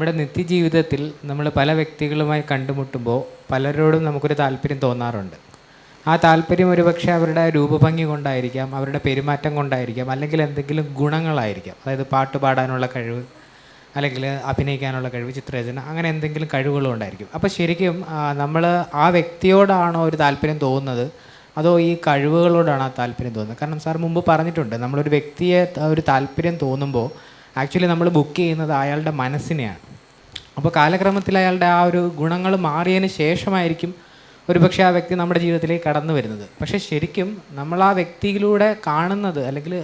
നമ്മുടെ നിത്യജീവിതത്തിൽ നമ്മൾ പല വ്യക്തികളുമായി കണ്ടുമുട്ടുമ്പോൾ പലരോടും നമുക്കൊരു താല്പര്യം തോന്നാറുണ്ട്. ആ താല്പര്യം ഒരുപക്ഷെ അവരുടെ രൂപഭംഗി കൊണ്ടായിരിക്കാം അവരുടെ പെരുമാറ്റം കൊണ്ടായിരിക്കാം അല്ലെങ്കിൽ എന്തെങ്കിലും ഗുണങ്ങളായിരിക്കാം. അതായത് പാട്ട് പാടാനുള്ള കഴിവ് അല്ലെങ്കിൽ അഭിനയിക്കാനുള്ള കഴിവ് ചിത്രരചന അങ്ങനെ എന്തെങ്കിലും കഴിവുകളും ഉണ്ടായിരിക്കും അപ്പോൾ ശരിക്കും നമ്മൾ ആ വ്യക്തിയോടാണോ ഒരു താല്പര്യം തോന്നുന്നത്? അതോ ഈ കഴിവുകളോടാണ് ആ താല്പര്യം തോന്നുന്നത്? കാരണം സാർ മുമ്പ് പറഞ്ഞിട്ടുണ്ട് നമ്മളൊരു വ്യക്തിയെ ഒരു താല്പര്യം തോന്നുമ്പോൾ ആക്ച്വലി നമ്മൾ ബുക്ക് ചെയ്യുന്നത് അയാളുടെ മനസ്സിനെയാണ്. അപ്പോൾ കാലക്രമത്തിൽ അയാളുടെ ആ ഒരു ഗുണങ്ങൾ മാറിയതിന് ശേഷമായിരിക്കും ഒരുപക്ഷെ ആ വ്യക്തി നമ്മുടെ ജീവിതത്തിലേക്ക് കടന്നു വരുന്നത്. പക്ഷേ ശരിക്കും നമ്മൾ ആ വ്യക്തിയിലൂടെ കാണുന്നത് അല്ലെങ്കിൽ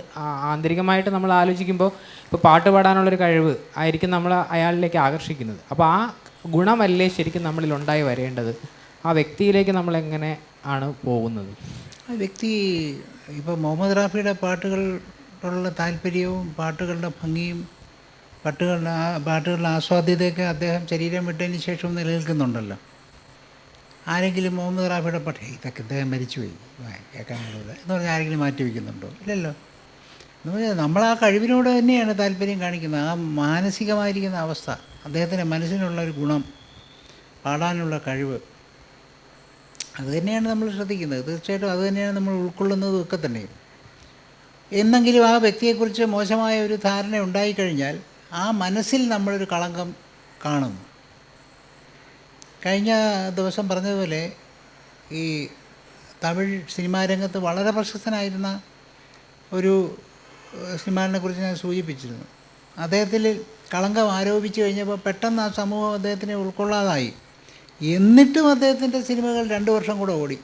ആന്തരികമായിട്ട് നമ്മൾ ആലോചിക്കുമ്പോൾ ഇപ്പോൾ പാട്ട് പാടാനുള്ളൊരു കഴിവ് ആയിരിക്കും നമ്മൾ അയാളിലേക്ക് ആകർഷിക്കുന്നത്. അപ്പോൾ ആ ഗുണമല്ലേ ശരിക്കും നമ്മളിൽ ഉണ്ടായി വരേണ്ടത്? ആ വ്യക്തിയിലേക്ക് നമ്മൾ എങ്ങനെ ആണ് പോകുന്നത്? ആ വ്യക്തി ഇപ്പോൾ മുഹമ്മദ് റാഫിയുടെ പാട്ടുകളിലുള്ള താല്പര്യവും പാട്ടുകളുടെ ഭംഗിയും പാട്ടുകളുടെ ആ പാട്ടുകളുടെ ആസ്വാദ്യതയൊക്കെ അദ്ദേഹം ശരീരം വിട്ടതിന് ശേഷം നിലനിൽക്കുന്നുണ്ടല്ലോ. ആരെങ്കിലും മുഹമ്മദ് റാഫിയുടെ പാട്ട് ഇതൊക്കെ ഇദ്ദേഹം മരിച്ചുപോയി. കേൾക്കാനുള്ളത് എന്ന് പറഞ്ഞാൽ ആരെങ്കിലും മാറ്റി വയ്ക്കുന്നുണ്ടോ? ഇല്ലല്ലോ. എന്ന് പറഞ്ഞാൽ നമ്മൾ ആ കഴിവിനോട് തന്നെയാണ് താല്പര്യം കാണിക്കുന്നത്. ആ മാനസികമായിരിക്കുന്ന അവസ്ഥ അദ്ദേഹത്തിന്റെ മനസ്സിനുള്ള ഒരു ഗുണം പാടാനുള്ള കഴിവ് അത് തന്നെയാണ് നമ്മൾ ശ്രദ്ധിക്കുന്നത്. തീർച്ചയായിട്ടും അത് തന്നെയാണ് നമ്മൾ ഉൾക്കൊള്ളുന്നതും ഒക്കെ തന്നെയും. എന്നെങ്കിലും ആ വ്യക്തിയെക്കുറിച്ച് മോശമായ ഒരു ധാരണ ഉണ്ടായിക്കഴിഞ്ഞാൽ ആ മനസ്സിൽ നമ്മളൊരു കളങ്കം കാണുന്നു. കഴിഞ്ഞ ദിവസം പറഞ്ഞതുപോലെ ഈ തമിഴ് സിനിമാ രംഗത്ത് വളരെ പ്രശസ്തനായിരുന്ന ഒരു സിനിമാനെ കുറിച്ച് ഞാൻ സൂചിപ്പിച്ചിരുന്നു. അദ്ദേഹത്തിൽ കളങ്കം ആരോപിച്ചു കഴിഞ്ഞപ്പോൾ പെട്ടെന്ന് ആ സമൂഹം അദ്ദേഹത്തിനെ ഉൾക്കൊള്ളാതായി. എന്നിട്ടും അദ്ദേഹത്തിന്റെ സിനിമകൾ രണ്ട് വർഷം കൂടെ ഓടി.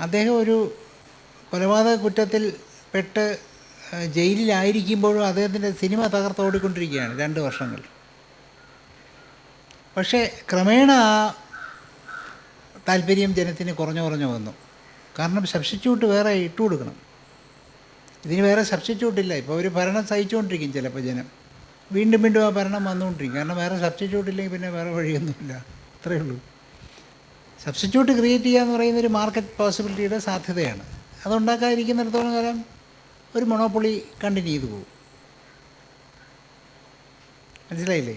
അദ്ദേഹം ഒരു കൊലപാതക കുറ്റത്തിൽ പെട്ട് ജയിലിലായിരിക്കുമ്പോഴും അദ്ദേഹത്തിന്റെ സിനിമ തകർത്തോടിക്കൊണ്ടിരിക്കുകയാണ് രണ്ട് വർഷങ്ങൾ. പക്ഷേ ക്രമേണ ആ താല്പര്യം ജനത്തിന് കുറഞ്ഞു കുറഞ്ഞു വന്നു. കാരണം സബ്സ്റ്റിറ്റ്യൂട്ട് വേറെ ഇട്ട് കൊടുക്കണം. ഇതിന് വേറെ സബ്സ്റ്റിറ്റ്യൂട്ട് ഇല്ല. ഇപ്പോൾ ഒരു ഭരണം സഹിച്ചുകൊണ്ടിരിക്കും ചിലപ്പോൾ ജനം. വീണ്ടും വീണ്ടും ആ ഭരണം വന്നുകൊണ്ടിരിക്കും. കാരണം വേറെ സബ്സ്റ്റിറ്റ്യൂട്ട് ഇല്ലെങ്കിൽ പിന്നെ വേറെ വഴിയൊന്നുമില്ല. അത്രയേ ഉള്ളൂ. സബ്സ്റ്റിറ്റ്യൂട്ട് ക്രിയേറ്റ് ചെയ്യുക എന്ന് പറയുന്ന ഒരു മാർക്കറ്റ് പോസിബിലിറ്റിയുടെ സാധ്യതയാണ്. അതുണ്ടാക്കാതിരിക്കുന്നിടത്തോളം കാലം ഒരു മൊണോപ്പൊളി കണ്ടിന്യൂ ചെയ്തു പോകും. മനസ്സിലായില്ലേ?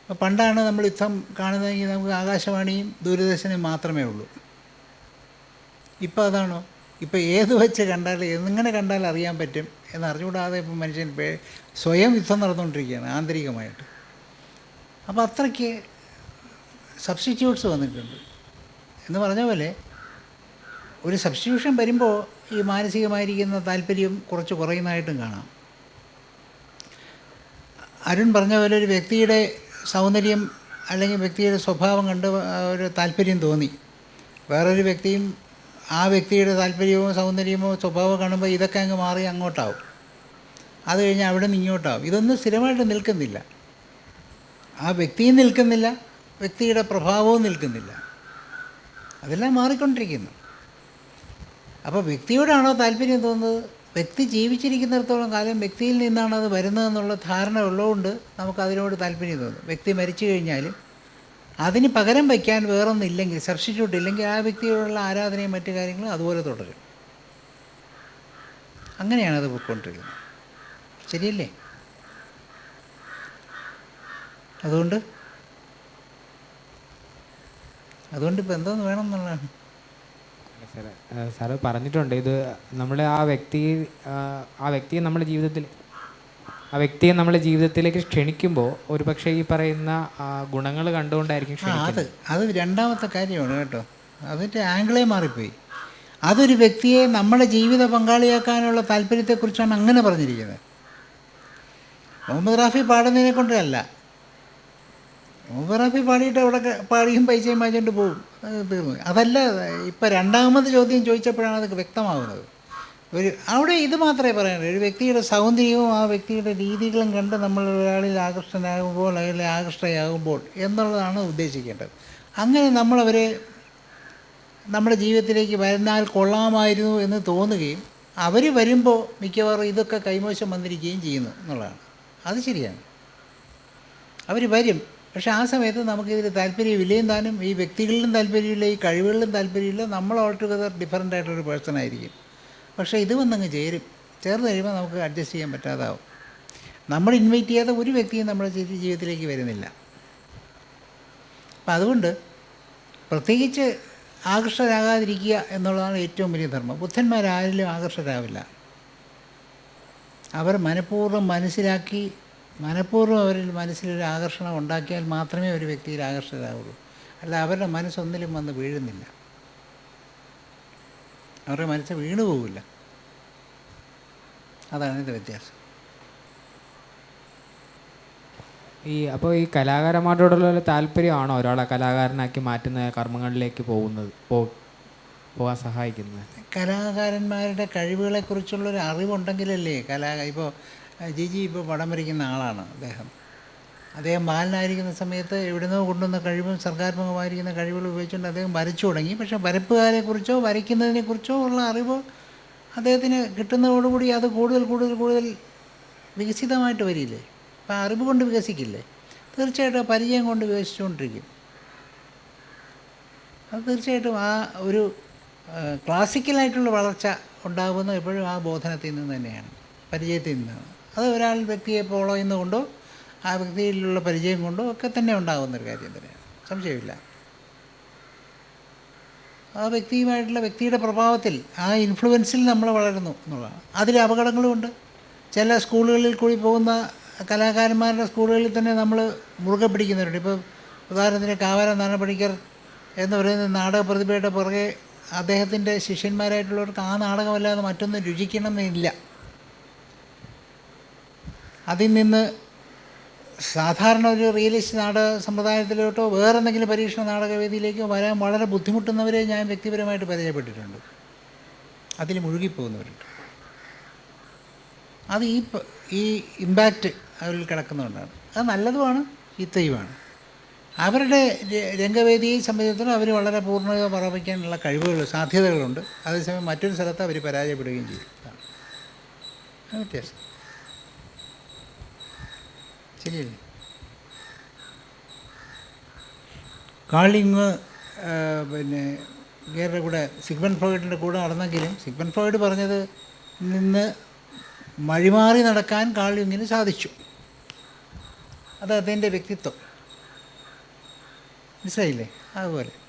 അപ്പോൾ പണ്ടാണ് നമ്മൾ യുദ്ധം കാണുന്നതെങ്കിൽ നമുക്ക് ആകാശവാണിയും ദൂരദർശനും മാത്രമേ ഉള്ളൂ. ഇപ്പോൾ അതാണോ? ഇപ്പോൾ ഏത് വെച്ച് കണ്ടാൽ എങ്ങനെ കണ്ടാൽ അറിയാൻ പറ്റും എന്ന് അറിഞ്ഞുകൂടാതെ ഇപ്പം മനുഷ്യൻ സ്വയം യുദ്ധം നടന്നുകൊണ്ടിരിക്കുകയാണ് ആന്തരികമായിട്ട്. അപ്പോൾ അത്രയ്ക്ക് സബ്സ്റ്റിറ്റ്യൂട്ട്സ് വന്നിട്ടുണ്ട്. എന്ന് പറഞ്ഞ പോലെ ഒരു സബ്സ്റ്റിറ്റ്യൂഷൻ വരുമ്പോൾ ഈ മാനസികമായിരിക്കുന്ന താല്പര്യം കുറച്ച് കുറയുന്നതായിട്ടും കാണാം. അരുൺ പറഞ്ഞ പോലെ ഒരു വ്യക്തിയുടെ സൗന്ദര്യം അല്ലെങ്കിൽ വ്യക്തിയുടെ സ്വഭാവം കണ്ട് ഒരു താല്പര്യം തോന്നി. വേറൊരു വ്യക്തിയും ആ വ്യക്തിയുടെ താല്പര്യമോ സൗന്ദര്യമോ സ്വഭാവമോ കാണുമ്പോൾ ഇതൊക്കെ അങ്ങ് മാറി അങ്ങോട്ടാവും. അത് കഴിഞ്ഞ് അവിടെ നിന്ന് ഇങ്ങോട്ടാവും. ഇതൊന്നും സ്ഥിരമായിട്ട് നിൽക്കുന്നില്ല. ആ വ്യക്തിയും നിൽക്കുന്നില്ല വ്യക്തിയുടെ പ്രഭാവവും നിൽക്കുന്നില്ല. അതെല്ലാം മാറിക്കൊണ്ടിരിക്കുന്നു. അപ്പോൾ വ്യക്തിയോടാണോ താല്പര്യം തോന്നുന്നത്? വ്യക്തി ജീവിച്ചിരിക്കുന്നിടത്തോളം കാലം വ്യക്തിയിൽ നിന്നാണ് അത് വരുന്നതെന്നുള്ള ധാരണ ഉള്ളതുകൊണ്ട് നമുക്ക് അതിനോട് താല്പര്യം തോന്നും. വ്യക്തി മരിച്ചു കഴിഞ്ഞാലും അതിന് പകരം വയ്ക്കാൻ വേറൊന്നില്ലെങ്കിൽ സബ്സ്റ്റിറ്റ്യൂട്ട് ഇല്ലെങ്കിൽ ആ വ്യക്തിയോടുള്ള ആരാധനയും മറ്റു കാര്യങ്ങളും അതുപോലെ തുടരും. അങ്ങനെയാണ് അത് പോയിക്കൊണ്ടിരിക്കുന്നത്. ശരിയല്ലേ? അതുകൊണ്ട്? അതുകൊണ്ട് ഇപ്പോൾ എന്തോന്ന് വേണം എന്നുള്ളതാണ്. സാറ് പറഞ്ഞിട്ടുണ്ട് ഇത് നമ്മൾ ആ വ്യക്തി ആ, വ്യക്തിയെ നമ്മുടെ ജീവിതത്തിൽ ആ വ്യക്തിയെ നമ്മുടെ ജീവിതത്തിലേക്ക് ക്ഷണിക്കുമ്പോൾ ഒരുപക്ഷെ ഈ പറയുന്ന ഗുണങ്ങൾ കണ്ടുകൊണ്ടായിരിക്കും അത് അത് രണ്ടാമത്തെ കാര്യമാണ് കേട്ടോ. അതിന്റെ ആംഗിളേ മാറിപ്പോയി. അതൊരു വ്യക്തിയെ നമ്മുടെ ജീവിത പങ്കാളിയാക്കാനുള്ള താല്പര്യത്തെക്കുറിച്ചാണ് അങ്ങനെ പറഞ്ഞിരിക്കുന്നത്. മുഹമ്മദ് റാഫി പാടുന്നതിനെ കൊണ്ടല്ല. റാഫി പാടിയിട്ട് അവിടെ പാടിയും പൈസയും വാങ്ങിച്ചുകൊണ്ട് പോകും. അതല്ല ഇപ്പം രണ്ടാമത് ചോദ്യം ചോദിച്ചപ്പോഴാണ് അത് വ്യക്തമാകുന്നത് ഒരു അവിടെ ഇത് മാത്രമേ പറയാനുള്ളൂ. ഒരു വ്യക്തിയുടെ സൗന്ദര്യവും ആ വ്യക്തിയുടെ രീതികളും കണ്ട് നമ്മൾ ഒരാളിൽ ആകർഷ്ടനാകുമ്പോൾ അല്ലെങ്കിൽ ആകർഷ്ടയാകുമ്പോൾ എന്നുള്ളതാണ് ഉദ്ദേശിക്കേണ്ടത്. അങ്ങനെ നമ്മളവരെ നമ്മുടെ ജീവിതത്തിലേക്ക് വരുന്നാൽ കൊള്ളാമായിരുന്നു എന്ന് തോന്നുകയും അവർ വരുമ്പോൾ മിക്കവാറും ഇതൊക്കെ കൈമോശം വന്നിരിക്കുകയും ചെയ്യുന്നു എന്നുള്ളതാണ്. അത് ശരിയാണ്. അവർ വരും. പക്ഷെ ആ സമയത്ത് നമുക്കിതിൽ താല്പര്യമില്ലയും താനും ഈ വ്യക്തികളിലും താല്പര്യമില്ല ഈ കഴിവുകളിലും താല്പര്യമില്ല നമ്മൾ ഓൾ ടുഗദർ ഡിഫറന്റ് ആയിട്ടൊരു പേഴ്സൺ ആയിരിക്കും. പക്ഷേ ഇത് വന്നങ്ങ് ചേരും. ചേർന്ന് കഴിയുമ്പോൾ നമുക്ക് അഡ്ജസ്റ്റ് ചെയ്യാൻ പറ്റാതാവും. നമ്മൾ ഇൻവൈറ്റ് ചെയ്യാത്ത ഒരു വ്യക്തിയും നമ്മുടെ ജീവിതത്തിലേക്ക് വരുന്നില്ല. അപ്പം അതുകൊണ്ട് പ്രത്യേകിച്ച് ആകർഷകരാകാതിരിക്കുക എന്നുള്ളതാണ് ഏറ്റവും വലിയ ധർമ്മം. ബുദ്ധന്മാരാരിലും ആകർഷകരാവില്ല. അവർ മനഃപൂർവം മനസ്സിലാക്കി മനഃപൂർവം അവരിൽ മനസ്സിലൊരു ആകർഷണം ഉണ്ടാക്കിയാൽ മാത്രമേ ഒരു വ്യക്തിയിൽ ആകർഷകരാകുള്ളൂ അല്ല അവരുടെ മനസ്സൊന്നിലും വന്ന് വീഴുന്നില്ല. അവരുടെ മനസ്സ് വീണു പോകില്ല അതാണ് ഇതിന്റെ വ്യത്യാസം. ഈ അപ്പോൾ ഈ കലാകാരന്മാരോടുള്ള താല്പര്യമാണോ ഒരാളെ കലാകാരനാക്കി മാറ്റുന്ന കർമ്മങ്ങളിലേക്ക് പോകുന്നത്? പോകാൻ സഹായിക്കുന്നത്? കലാകാരന്മാരുടെ കഴിവുകളെക്കുറിച്ചുള്ളൊരു അറിവുണ്ടെങ്കിലല്ലേ കലാ ഇപ്പോൾ ജിജി ഇപ്പോൾ പടം വരയ്ക്കുന്ന ആളാണ് അദ്ദേഹം. അദ്ദേഹം ബാലനായിരിക്കുന്ന സമയത്ത് എവിടുന്നോ കൊണ്ടുവന്ന കഴിവും സർഗാത്മകമായിരിക്കുന്ന കഴിവുകൾ ഉപയോഗിച്ചുകൊണ്ട് അദ്ദേഹം വരച്ചു തുടങ്ങി. പക്ഷേ വരപ്പുകാരെക്കുറിച്ചോ വരയ്ക്കുന്നതിനെക്കുറിച്ചോ ഉള്ള അറിവ് അദ്ദേഹത്തിന് കിട്ടുന്നതോടുകൂടി അത് കൂടുതൽ കൂടുതൽ കൂടുതൽ വികസിതമായിട്ട് വരില്ലേ? അപ്പോൾ അറിവ് കൊണ്ട് വികസിക്കില്ലേ? തീർച്ചയായിട്ടും പരിചയം കൊണ്ട് വികസിച്ചുകൊണ്ടിരിക്കും. അത് തീർച്ചയായിട്ടും ആ ഒരു ക്ലാസിക്കലായിട്ടുള്ള വളർച്ച ഉണ്ടാകുന്നത് എപ്പോഴും ആ ബോധനത്തിൽ നിന്ന് തന്നെയാണ് പരിചയത്തിൽ നിന്നാണ്. അത് ഒരാൾ വ്യക്തിയെ ഫോളോ ചെയ്യുന്നതുകൊണ്ടോ ആ വ്യക്തിയിലുള്ള പരിചയം കൊണ്ടോ ഒക്കെ തന്നെ ഉണ്ടാകുന്നൊരു കാര്യം തന്നെയാണ്. സംശയമില്ല. ആ വ്യക്തിയുമായിട്ടുള്ള വ്യക്തിയുടെ പ്രഭാവത്തിൽ ആ ഇൻഫ്ലുവൻസിൽ നമ്മൾ വളരുന്നു എന്നുള്ളതാണ്. അതിൽ അപകടങ്ങളുമുണ്ട് ചില സ്കൂളുകളിൽ കൂടി പോകുന്ന കലാകാരന്മാരുടെ സ്കൂളുകളിൽ തന്നെ നമ്മൾ മുറുകെ പിടിക്കുന്നവരുണ്ട് ഇപ്പോൾ ഉദാഹരണത്തിന് കാവാര നാണപടിക്കർ എന്ന് പറയുന്ന നാടക പ്രതിഭയുടെ പുറകെ അദ്ദേഹത്തിന്റെ ശിഷ്യന്മാരായിട്ടുള്ളവർക്ക് ആ നാടകമല്ലാതെ മറ്റൊന്നും രുചിക്കണമെന്നില്ല. അതിൽ നിന്ന് സാധാരണ ഒരു റിയലിസ്റ്റ് നാടക സമ്പ്രദായത്തിലോട്ടോ വേറെ എന്തെങ്കിലും പരീക്ഷണ നാടകവേദിയിലേക്കോ വരാൻ വളരെ ബുദ്ധിമുട്ടുന്നവരെ ഞാൻ വ്യക്തിപരമായിട്ട് പരിചയപ്പെട്ടിട്ടുണ്ട്. അതിൽ മുഴുകിപ്പോകുന്നവരുണ്ട്. അത് ഈ ഈ ഇമ്പാക്റ്റ് അതിൽ കിടക്കുന്നതുകൊണ്ടാണ്. അത് നല്ലതുമാണ് ചീത്തയുമാണ് അവരുടെ രംഗവേദിയെ സംബന്ധിച്ചിടത്തോളം അവർ വളരെ പൂർണത പറപ്പിക്കാനുള്ള കഴിവുകൾ സാധ്യതകളുണ്ട്. അതേസമയം മറ്റൊരു സ്ഥലത്ത് അവർ പരാജയപ്പെടുകയും ചെയ്യും വ്യത്യാസം. ശരിയല്ലേ കാളിങ് പിന്നെ ഇവരുടെ കൂടെ സിഗ്മൻ ഫ്രോയിഡിന്റെ കൂടെ നടന്നെങ്കിലും സിഗ്മൻ ഫ്രോയിഡ് പറഞ്ഞത് നിന്ന് മഴിമാറി നടക്കാൻ കാളിങ്ങിന് സാധിച്ചു. അത് അതിന്റെ വ്യക്തിത്വം. മനസ്സിലായില്ലേ? അതുപോലെ.